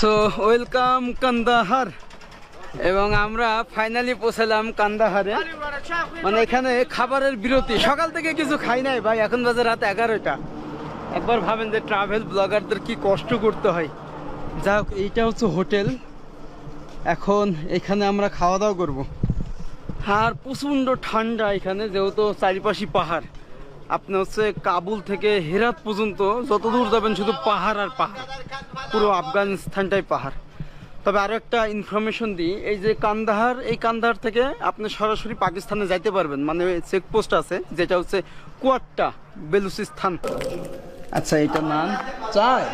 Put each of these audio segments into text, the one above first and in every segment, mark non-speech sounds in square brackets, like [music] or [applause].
So welcome Kandahar এবং আমরা finally পৌঁছালাম কান্দাহারে মানে এখানে খাবারের বিরতি। সকাল থেকে কিছু খাই নাই ভাই, এখন বাজে রাত এগারোটা। একবার ভাবেন যে ট্রাভেল ব্লগারদের কি কষ্ট করতে হয়। যা হোক, এইটা হচ্ছে হোটেল। এখন এখানে আমরা খাওয়া দাওয়া করব। আর প্রচণ্ড ঠান্ডা এখানে, যেহেতু চারিপাশে পাহাড়। আপনি হচ্ছে কাবুল থেকে হেরাত পর্যন্ত যত দূর যাবেন শুধু পাহাড় আর পাহাড়। পুরো আফগানিস্তানটাই পাহাড়। তবে আরও একটা ইনফরমেশন দিই, এই যে কান্দাহার, এই কান্দাহার থেকে আপনি সরাসরি পাকিস্তানে যাইতে পারবেন। মানে চেকপোস্ট আছে, যেটা হচ্ছে কুয়াট্টা বেলুচিস্তান আচ্ছা এটা নান চায়?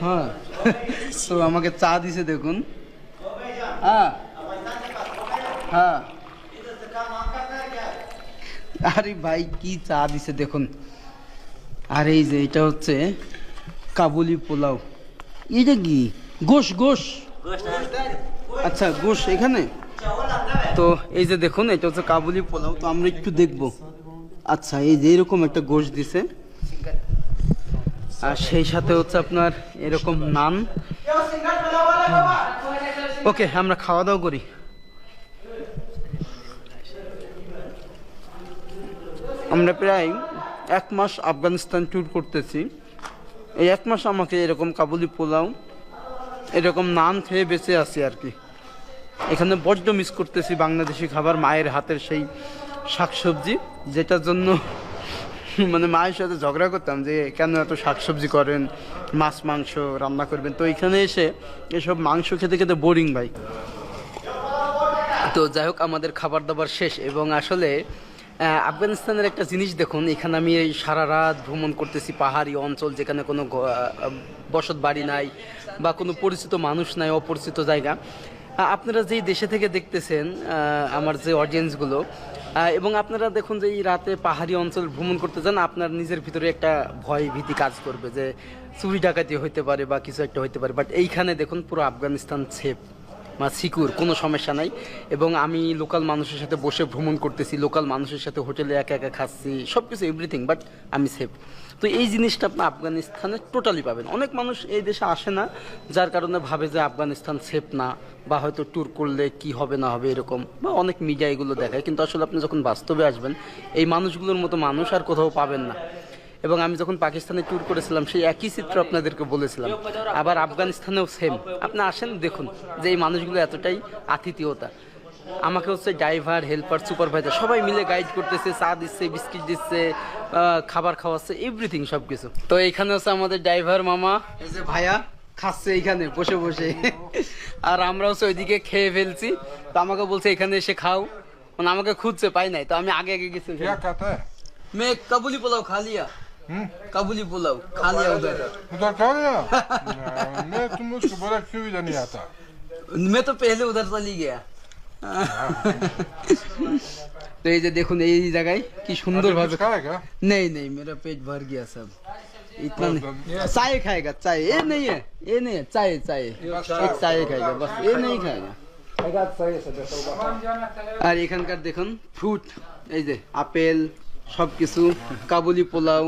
হ্যাঁ। [laughs] তো আমাকে চা দিছে দেখুন। হ্যাঁ। হ্যাঁ। আরে ভাই, কি চা দিছে দেখুন। আর এই যে, এটা হচ্ছে কাবুলি পোলাও। এটা কি? গোশ গোশ। আচ্ছা গোশ এখানে? তো এই যে দেখুন, এটা হচ্ছে কাবুলি পোলাও, তো আমরা একটু দেখব। আচ্ছা এই যে এরকম একটা গোশ দিছে। আর সেই সাথে হচ্ছে আপনার এরকম নান। ওকে, আমরা খাওয়া দাওয়া করি। আমরা প্রায় এক মাস আফগানিস্তান ট্যুর করতেছি। এই এক মাস আমাকে এরকম কাবুলি পোলাও, এরকম নান খেয়ে বেঁচে আছি আর কি। এখানে বড্ড মিস করতেছি বাংলাদেশি খাবার, মায়ের হাতের সেই শাকসবজি, যেটার জন্য মানে মায়ের সাথে ঝগড়া করতাম যে কেন এত শাকসবজি করেন, মাছ, মাংস রান্না করবেন। তো এখানে এসে এসব মাংস খেতে খেতে বোরিং ভাই। তো যাই হোক, আমাদের খাবার দাবার শেষ এবং আসলে আফগানিস্তানের একটা জিনিস দেখুন, এখানে আমি সারা রাত ভ্রমণ করতেছি, পাহাড়ি অঞ্চল যেখানে কোনো বসত বাড়ি নাই বা কোনো পরিচিত মানুষ নাই, অপরিচিত জায়গা। আপনারা যেই দেশে থেকে দেখতেছেন আমার যে অডিয়েন্সগুলো এবং আপনারা দেখুন যে এই রাতে পাহাড়ি অঞ্চল ভ্রমণ করতে যান, আপনার নিজের ভিতরে একটা ভয় ভীতি কাজ করবে যে চুরি ডাকাতি হইতে পারে বা কিছু একটা হইতে পারে। বাট এইখানে দেখুন পুরো আফগানিস্তান সেফ সিকিউর, কোনো সমস্যা নাই। এবং আমি লোকাল মানুষের সাথে বসে ভ্রমণ করতেছি, লোকাল মানুষের সাথে হোটেলে একা একা খাচ্ছি সব কিছু এভরিথিং বাট আমি সেফ তো এই জিনিসটা আপনি আফগানিস্তানে টোটালি পাবেন। অনেক মানুষ এই দেশে আসে না, যার কারণে ভাবে যে আফগানিস্তান সেফ না, বা হয়তো ট্যুর করলে কি হবে না হবে এরকম, বা অনেক মিডিয়া এগুলো দেখায়। কিন্তু আসলে আপনি যখন বাস্তবে আসবেন, এই মানুষগুলোর মতো মানুষ আর কোথাও পাবেন না। এবং আমি যখন পাকিস্তানে ট্যুর করেছিলাম সেই একই চিত্র আপনাদেরকে বলেছিলাম। আবার আফগানিস্তানেও সেম আপনি আসেন দেখুন যে এই মানুষগুলো এতটাই আতিথীয়তা। আমাকে হচ্ছে ড্রাইভার হেল্পার সুপারভাইজার সবাই মিলে গাইড করতেছে চা দিচ্ছে বিস্কিট দিচ্ছে খাবার খাওয়াচ্ছে এভরিথিং সব কিছু তো এখানে হচ্ছে আমাদের ড্রাইভার মামা। যে ভাইয়া খাচ্ছে এখানে বসে বসে। আর আমরা হচ্ছে ওইদিকে খেয়ে ফেলছি। তো আমাকে বলছে এখানে এসে খাও। মানে আমাকে খুঁজছে পাই নাই। তো আমি আগে আগে গেছি মেঘ কাবুলি পোলাও খালিয়া मैं काबुली पुलाव खा लिया हम्म? काबुली पुलाव खा लिया उधर उधर खा लिया मैं तुम उसको बोला क्यों इधर नहीं आता मैं तो पहले उधर चली गया তো এই যে দেখুন এই জায়গায় কি সুন্দর अभी ভাবে कुछ खाएगा नहीं नहीं मेरा पेट भर गया सब इतना नहीं चाय खाएगा चाय ये नहीं है ये नहीं है चाय चाय एक चाय खाएगा बस ये नहीं खाएगा আর এখানকার দেখুন ফ্রুট এই যে আপেল সবকিছু কাবুলি পোলাও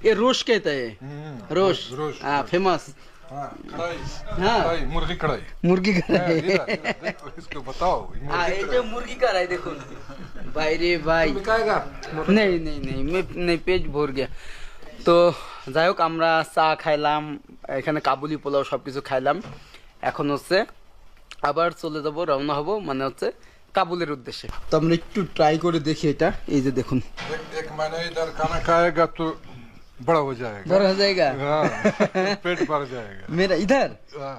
এ রোশ খেতে हम्म, রোশ रोज হ্যাঁ ফেমাস हाँ कढ़ाई हाँ। कढ़ाई मुर्गी कढ़ाई মুরগি हाँ, খায় इधर, इधर, देखो, इसको बताओ ये হ্যাঁ मुर्गी এই যে মুরগি কারাই দেখুন ভাই রে ভাই নেই নেই নেই মে- নেই পেট ভর গিয়া তো যাই হোক আমরা চা খাইলাম এখানে কাবুলি পোলাও সবকিছু খাইলাম এখন হচ্ছে আবার চলে যাব রওনা হব মানে হচ্ছে কাবুলের উদ্দেশ্যে তো আমরা একটু ট্রাই করে দেখি এটা এই যে দেখুন एक, एक महीने इधर खाना खाएगा तो बड़ा हो जाएगा বড় হয়ে যায়গা हाँ [laughs] पेट भर जाएगा मेरा इधर हाँ,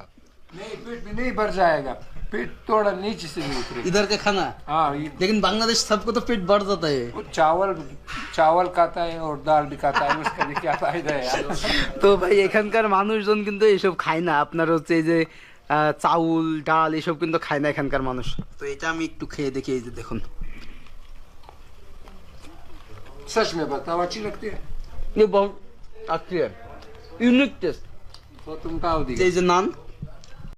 नहीं पेट में नहीं भर जाएगा पेट थोड़ा नीचे से भी उतरेगा इधर का खाना हाँ ये लेकिन बांग्लादेश सबको तो पेट भर जाता है वो चावल चावल खाता है और दाल भी खाता है उसका भी क्या फायदा है यार [laughs] তো ভাই এখানকার মানুষজন কিন্তু এসব খায় না আপনার হচ্ছে এই যে আহ, চাউল ডাল এসব কিন্তু খায় না এখানকার মানুষ তো এটা আমি একটু খেয়ে দেখি এই যে দেখুন सच में बताओ अच्छी लगती है ये बहुत अच्छी है यूनिक टेस्ट तो तुम का दिया नान